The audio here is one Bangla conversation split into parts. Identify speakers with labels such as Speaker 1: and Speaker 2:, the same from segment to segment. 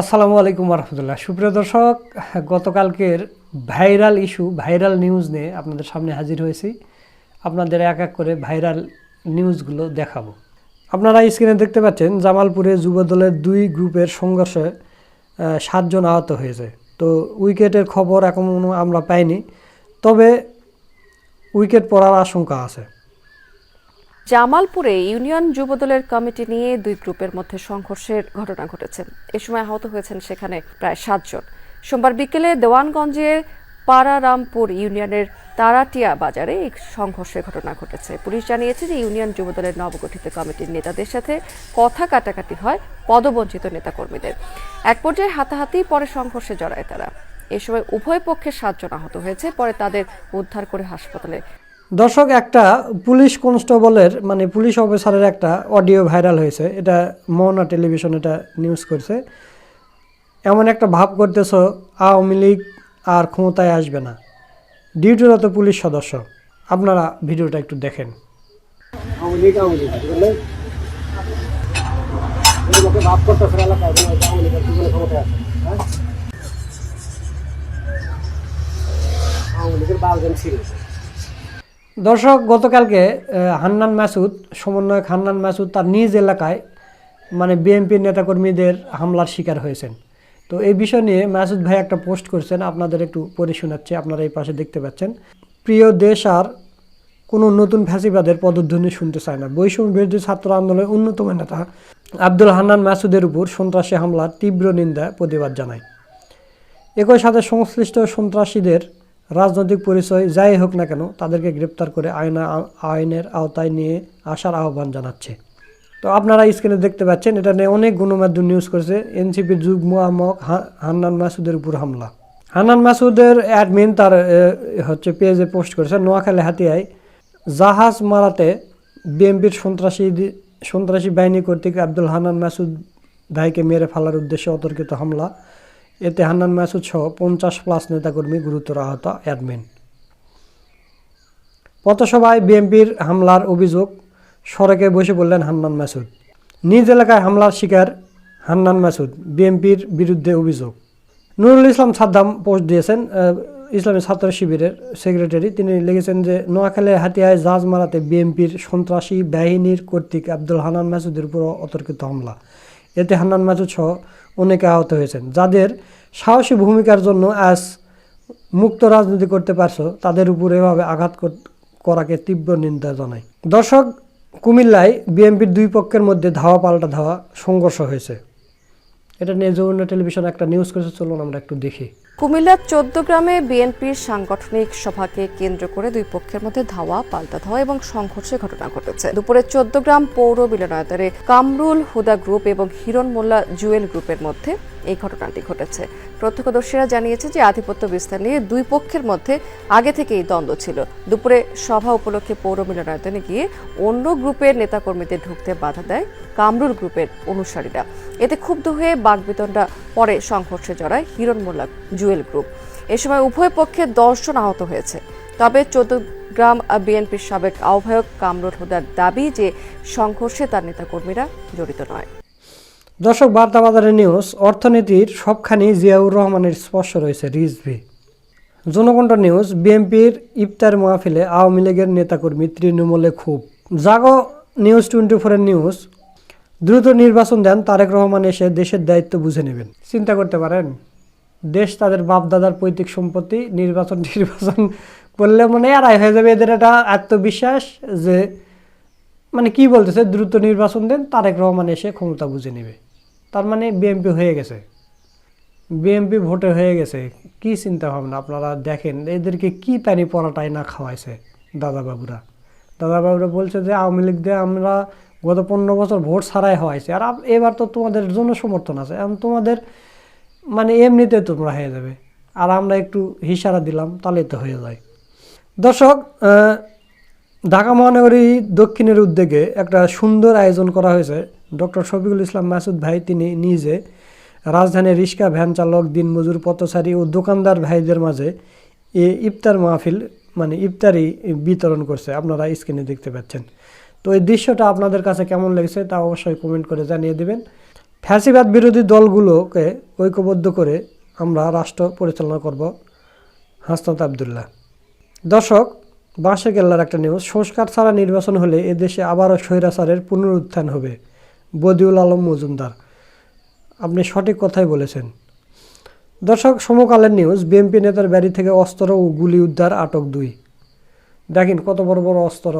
Speaker 1: আসসালামু আলাইকুম রহমতুল্লাহ সুপ্রিয় দর্শক, গতকালকের ভাইরাল ইস্যু, ভাইরাল নিউজ নিয়ে আপনাদের সামনে হাজির হয়েছি। আপনাদের এক এক করে ভাইরাল নিউজগুলো দেখাবো। আপনারা স্ক্রিনে দেখতে পাচ্ছেন, জামালপুরে যুবদলের দুই গ্রুপের সংঘর্ষে সাতজন আহত হয়েছে। তো উইকেটের খবর এখনও আমরা পাইনি, তবে উইকেট পড়ার আশঙ্কা আছে।
Speaker 2: জামালপুরে ইউনিয়ন যুবদলের কমিটি নিয়ে দুই গ্রুপের মধ্যে সংঘর্ষের ঘটনা ঘটেছে। এ সময় আহত হয়েছেন সেখানে প্রায় সাতজন। সোমবার বিকেলে দেওয়ানগঞ্জের পারারামপুর ইউনিয়নের তারাটিয়া বাজারে এই সংঘর্ষের ঘটনা ঘটেছে। পুলিশ জানিয়েছে যে ইউনিয়ন যুবদলের নবগঠিত কমিটির নেতাদের সাথে কথা কাটাকাটি হয় পদবঞ্চিত নেতাকর্মীদের। এক পর্যায়ে হাতাহাতি পরে সংঘর্ষে জড়ায় তারা। এ সময় উভয় পক্ষের সাতজন আহত হয়েছে, পরে তাদের উদ্ধার করে হাসপাতালে
Speaker 1: দর্শক, একটা পুলিশ কনস্টেবলের মানে পুলিশ অফিসারের একটা অডিও ভাইরাল হয়েছে। এটা মোহনা টেলিভিশন, এটা নিউজ করছে। এমন একটা ভাব করতেছ, আওয়ামী লীগ আর ক্ষমতায় আসবে না। ডিউটিরত পুলিশ সদস্য। আপনারা ভিডিওটা একটু দেখেন।
Speaker 3: আওয়ামী লীগের বারোজন ছিল।
Speaker 1: দর্শক, গতকালকে হান্নান মাসুদ সমন্বয়ক হান্নান মাসুদ তার নিজ এলাকায় মানে বিএনপির নেতাকর্মীদের হামলার শিকার হয়েছেন। তো এই বিষয় নিয়ে মাসুদ ভাই একটা পোস্ট করছেন, আপনাদের একটু পড়ে শোনাচ্ছি, আপনারা এই পাশে দেখতে পাচ্ছেন। প্রিয় দেশ আর কোনো নতুন ফ্যাসিবাদের পদধ্বনি শুনতে চায় না। বৈষম্য বিরোধী ছাত্র আন্দোলনের অন্যতম নেতা আব্দুল হান্নান মাসুদের উপর সন্ত্রাসী হামলার তীব্র নিন্দা, প্রতিবাদ জানায়। একই সাথে সংশ্লিষ্ট সন্ত্রাসীদের রাজনৈতিক পরিচয় যাই হোক না কেন, তাদেরকে গ্রেপ্তার করে আইনা আইনের আওতায় নিয়ে আসার আহ্বান জানাচ্ছে। তো আপনারা স্ক্রিনে দেখতে পাচ্ছেন, এটা নিয়ে অনেক গণমাধ্যম নিউজ করেছে। এনসিপির যুগ্ম আমক হান্নান মাসুদের উপর হামলা। হান্নান মাসুদের অ্যাডমিন তার হচ্ছে পেজে পোস্ট করেছে, নোয়াখালী হাতিয়ায়। জাহাজ মারাতে বিএনপির সন্ত্রাসী সন্ত্রাসী বাহিনী কর্তৃক আব্দুল হান্নান মাসুদ ভাইকে মেরে ফেলার উদ্দেশ্যে অতর্কিত হামলা। এতে হান্নান মাসুদ সহ পঞ্চাশ প্লাস নেতাকর্মী গুরুতর আহত অ্যাডমিন। পথসভায় বিএনপির হামলার অভিযোগ, সড়কে বসে বললেন হান্নান মাসুদ। নিজ এলাকায় হামলার শিকার হান্নান মাসুদ, বিএনপির বিরুদ্ধে অভিযোগ। নুরুল ইসলাম সাদ্দাম পোস্ট দিয়েছেন ইসলামী ছাত্র শিবিরের সেক্রেটারি। তিনি লিখেছেন যে নোয়াখালীর হাতিয়ায় জাহাজ মারাতে বিএনপির সন্ত্রাসী বাহিনীর কর্তৃক আব্দুল হান্নান মাসুদের উপর অতর্কিত হামলা। এতে হান্নান মাসুদ সহ অনেকে আহত হয়েছেন। যাদের সাহসী ভূমিকার জন্য আজ মুক্ত রাজনীতি করতে পারছ, তাদের উপর এভাবে আঘাত করাকে তীব্র নিন্দা জানায় দর্শক, কুমিল্লায় বিএনপির দুই পক্ষের মধ্যে ধাওয়া পাল্টা ধাওয়া সংঘর্ষ হয়েছে। এটা নিয়ে যৌন টেলিভিশন একটা নিউজ করেছে, চলুন আমরা একটু দেখি।
Speaker 2: কুমিল্লার চোদ্দ গ্রামে বিএনপির সাংগঠনিক সভাকে কেন্দ্র করে দুই পক্ষের মধ্যে ধাওয়া, পাল্টা ধাওয়া এবং সংঘর্ষের ঘটনা ঘটেছে। দুপুরে চোদ্দ গ্রাম পৌর মিলনায়তনে কামরুল হুদা গ্রুপ এবং হিরণ মোল্লা জুয়েল গ্রুপের মধ্যে এই ঘটনাটি ঘটেছে। প্রত্যক্ষদর্শীরা জানিয়েছে যে আধিপত্য বিস্তার নিয়ে দুই পক্ষের মধ্যে আগে থেকেই দ্বন্দ্ব ছিল। দুপুরে সভা উপলক্ষে পৌর মিলনায়তনে গিয়ে অন্য গ্রুপের নেতাকর্মীদের ঢুকতে বাধা দেয় কামরুল গ্রুপের অনুসারীরা। এতে ক্ষুব্ধ হয়ে বাগবিতণ্ডা পরে সংঘর্ষে জড়ায় হিরণ মোল্লা জুয়েল গ্রুপ। এ সময় উভয় পক্ষে দশজন আহত হয়েছে। তবে চৌদ্দগ্রাম বিএনপির সাবেক আহ্বায়ক কামরুল হুদার দাবি যে সংঘর্ষে তার নেতাকর্মীরা জড়িত নয়।
Speaker 1: দর্শক বার্তা বাজারের নিউজ, অর্থনীতির সবখানি জিয়াউর রহমানের স্পর্শ রয়েছে রিজভি। জনকণ্ঠ নিউজ, বিএনপির ইফতার মাহফিলে আওয়ামী লীগের নেতাকর্মী তৃণমূলে খুব জাগো নিউজ টোয়েন্টি ফোরের নিউজ। দ্রুত নির্বাচন দেন তারেক রহমান এসে দেশের দায়িত্ব বুঝে নেবেন। চিন্তা করতে পারেন? দেশ তাদের বাপ দাদার পৈতৃক সম্পত্তি, নির্বাচন নির্বাচন করলে মানে আড়াই হয়ে যাবে এদের একটা আত্মবিশ্বাস যে মানে কি বলতেছে, দ্রুত নির্বাচন দেন, তারেক রহমান এসে ক্ষমতা বুঝে নেবে। তার মানে বিএমপি হয়ে গেছে। বিএমপি ভোটে হয়ে গেছে। কি চিন্তা ভাবনা, আপনারা দেখেন, এদেরকে কি পানি পরাটাই না খাওয়াইছে দাদাবাবুরা। দাদাবাবুরা বলছে যে, আওয়ামী লীগ দিয়ে আমরা গত পনেরো বছর ভোট ছাড়াই হওয়াইছে আর এবার তো তোমাদের জন্য সমর্থন আছে। এখন তোমাদের মানে এমনিতে তোমরা হয়ে যাবে। আর আমরা একটু হিসারা দিলাম তাহলে তো হয়ে যায়। দর্শক ঢাকা মহানগরী দক্ষিণের উদ্যোগে একটা সুন্দর আয়োজন করা হয়েছে। ডক্টর শফিকুল ইসলাম মাসুদ ভাই, তিনি নিজে রাজধানীর রিক্সা ভ্যান চালক দিনমজুর পথচারী ও দোকানদার ভাইদের মাঝে এ ইফতার মাহফিল মানে ইফতারি বিতরণ করছে। আপনারা স্ক্রিনে দেখতে পাচ্ছেন। তো এই দৃশ্যটা আপনাদের কাছে কেমন লেগেছে তা অবশ্যই কমেন্ট করে জানিয়ে দেবেন। ফ্যাসিবাদ বিরোধী দলগুলোকে ঐক্যবদ্ধ করে আমরা রাষ্ট্র পরিচালনা করব, হাসনাত আবদুল্লাহ। দর্শক বাঁশে কেল্লার একটা নিউজ সংস্কার ছাড়া নির্বাচন হলে এদেশে আবারও স্বৈরাচারের পুনরুত্থান হবে, বদিউল আলম মজুমদার। আপনি সঠিক কথাই বলেছেন। দর্শক, সমকালের নিউজ বিএনপি নেতার বাড়ি থেকে অস্ত্র ও গুলি উদ্ধার আটক দুই। দেখেন কত বড় বড় অস্ত্র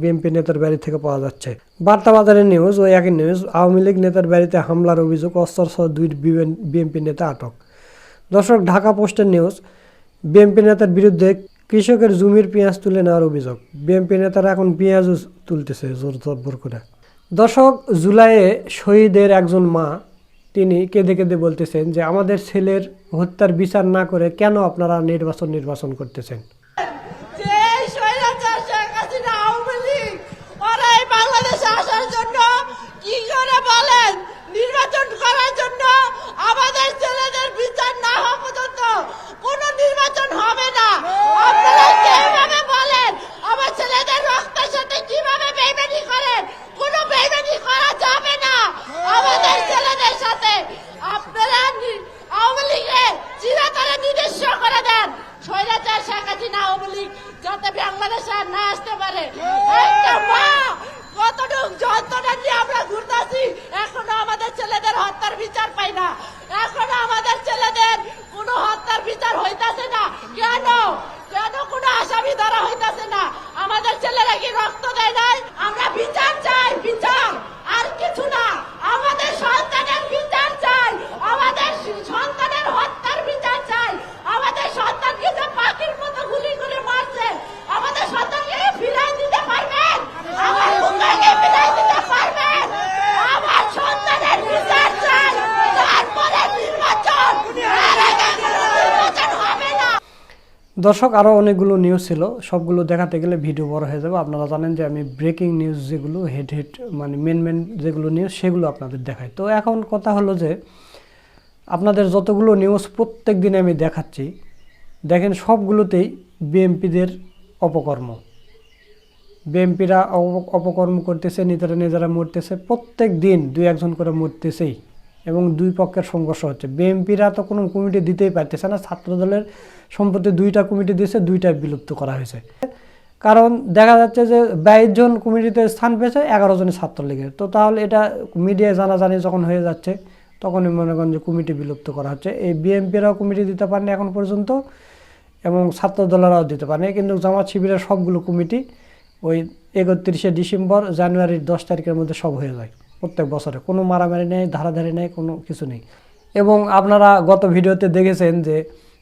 Speaker 1: বিএনপি নেতার বাড়ি থেকে পাওয়া যাচ্ছে। বার্তা বাজারের নিউজ ওই একই নিউজ আওয়ামী লীগ নেতার বাড়িতে হামলার অভিযোগ অস্ত্র সহ দুই বিএনপি নেতা আটক। দর্শক, ঢাকা পোস্টের নিউজ বিএনপি নেতার বিরুদ্ধে কৃষকের জমির পেঁয়াজ তুলে নেওয়ার অভিযোগ। বিএনপি নেতারা এখন পেঁয়াজও তুলতেছে জোর জব্বর করে। দর্শক, জুলাইয়ে শহীদের একজন মা, তিনি কেঁদে কেঁদে বলতেছেন যে, আমাদের ছেলের হত্যার বিচার না করে কেন আপনারা নির্বাচন নির্বাচন করতেছেন
Speaker 4: যে স্বৈরাচার শেখ হাসিনা আওয়ামী লীগ ওরা এই বাংলাদেশে আসার জন্য কি করে বলেন? নির্বাচন করার জন্য আমাদের ছেলেদের বিচার না হওয়া পর্যন্ত কোন নির্বাচন হবে না। আপনারা কীভাবে বলেন আমার ছেলেদের রক্তের সাথে কীভাবে বেইমানি করেন কোনো বেইমানি করা যাবে না আমাদের ছেলেদের সাথে আপনারা নি- আওয়ামী লীগে চিরতরে নির্দেশ করে দেন স্বৈরাচার শেখ হাসিনা আওয়ামী লীগ যাতে বাংলাদেশে আর না আসতে পারে একটা মা কতটুক যন্ত্রণা নিয়ে আমরা ঘুরতেছি এখনও আমাদের ছেলেদের হত্যার বিচার পাই না। এখন আমাদের ছেলেদের কোনো হত্যার বিচার হইতেছে না। কেন? কেন কোনো আসামি ধরা হইতেছে না? আমাদের ছেলেরা কি রক্ত দেয় নাই? আমরা বিচার চাই বিচার আর কিছু না আমাদের সন্তানের বিচার চাই আমাদের সন্তানের হত্যার বিচার চাই আমাদের সন্তানকে যে পাখির মতো গুলি করে মারছে আমাদের সন্তানকে ফিরাই দিতে পারবেন আমার মুখকে ফিরাই দিতে পারবেন আমার সন্তানের বিচার চাই তারপরে নির্বাচন এর আগে কোনো নির্বাচন হবে না
Speaker 1: দর্শক আরও অনেকগুলো নিউজ ছিল। সবগুলো দেখাতে গেলে ভিডিও বড় হয়ে যাবে। আপনারা জানেন যে আমি ব্রেকিং নিউজ যেগুলো হেড হেড মানে মেন মেন যেগুলো নিউজ সেগুলো আপনাদের দেখাই। তো এখন কথা হলো যে, আপনাদের যতগুলো নিউজ প্রত্যেক দিনে আমি দেখাচ্ছি, দেখেন সবগুলোতেই বিএমপিদের অপকর্ম। বিএমপিরা অপকর্ম করতেছে, নিজেরা নিজেরা মরতেছে প্রত্যেক দিন দুই একজন করে মরতেছেই। এবং দুই পক্ষের সংঘর্ষ হচ্ছে। বিএমপিরা তো কোনো কমিটি দিতেই পারতেছে না ছাত্রদলের সম্প্রতি দুইটা কমিটি দিয়েছে, দুইটা বিলুপ্ত করা হয়েছে। কারণ দেখা যাচ্ছে যে বাইশ জন কমিটিতে স্থান পেয়েছে, এগারো জনের ছাত্রলীগের। তো তাহলে এটা মিডিয়ায় জানাজানি যখন হয়ে যাচ্ছে, তখনই মনে করেন যে কমিটি বিলুপ্ত করা হচ্ছে। এই বিএনপিরাও কমিটি দিতে পারেনি এখন পর্যন্ত এবং ছাত্রদলেরাও দিতে পারেনি। কিন্তু জামাত শিবিরের সবগুলো কমিটি ওই একত্রিশে ডিসেম্বর, জানুয়ারির দশ তারিখের মধ্যে সব হয়ে যায়। প্রত্যেক বছরে। কোনো মারামারি নেই, ধারাধারি নেই, কোনো কিছু নেই। এবং আপনারা গত ভিডিওতে দেখেছেন যে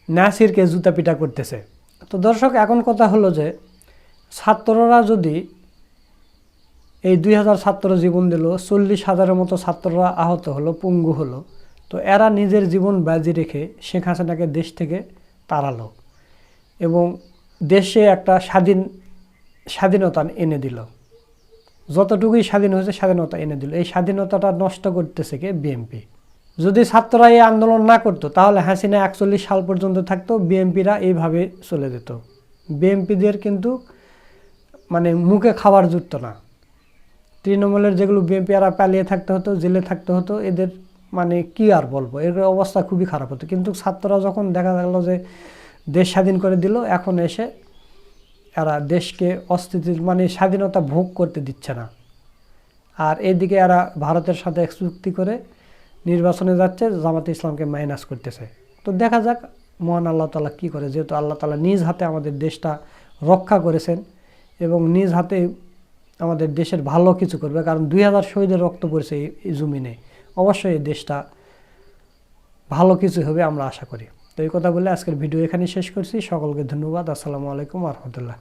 Speaker 1: নাসিরকে জুতা পিটা করতেছে। তো দর্শক, এখন কথা হলো যে ছাত্ররা যদি এই দুই হাজার ছাত্র জীবন দিল, চল্লিশ হাজারের মতো ছাত্ররা আহত হলো, পঙ্গু হলো, তো এরা নিজের জীবন বাজি রেখে শেখ হাসিনাকে দেশ থেকে তাড়ালো এবং দেশে একটা স্বাধীন স্বাধীনতা এনে দিল। যতটুকুই স্বাধীন হয়েছে স্বাধীনতা এনে দিল। এই স্বাধীনতাটা নষ্ট করতেছে কে? বিএনপি যদি ছাত্ররা এই আন্দোলন না করতো, তাহলে হাসিনা একচল্লিশ সাল পর্যন্ত থাকতো বিএনপিরা এইভাবে চলে যেত। বিএনপিদের কিন্তু মানে মুখে খাবার জুটত না। তৃণমূলের যেগুলো বিএনপি এরা পালিয়ে থাকতে হতো, জেলে থাকতে হতো, এদের মানে কি আর বলব? এর অবস্থা খুবই খারাপ হতো। কিন্তু ছাত্ররা যখন দেখা গেল যে দেশ স্বাধীন করে দিল, এখন এসে এরা দেশকে অস্থিতির মানে স্বাধীনতা ভোগ করতে দিচ্ছে না। আর এদিকে এরা ভারতের সাথে এক চুক্তি করে নির্বাচনে যাচ্ছে, জামাতে ইসলামকে মাইনাস করতেছে। তো দেখা যাক মহান আল্লাহ তালা কী করে, যেহেতু আল্লাহ তালা নিজ হাতে আমাদের দেশটা রক্ষা করেছেন এবং নিজ হাতে আমাদের দেশের ভালো কিছু করবে, কারণ দুই হাজার শহীদের রক্ত পড়েছে এই- জমিনে। অবশ্যই এই দেশটা ভালো কিছু হবে আমরা আশা করি। তো এই কথা বলে আজকের ভিডিও এখানে শেষ করছি। সকলকে ধন্যবাদ। আসসালামু আলাইকুম রহমতুল্লাহ।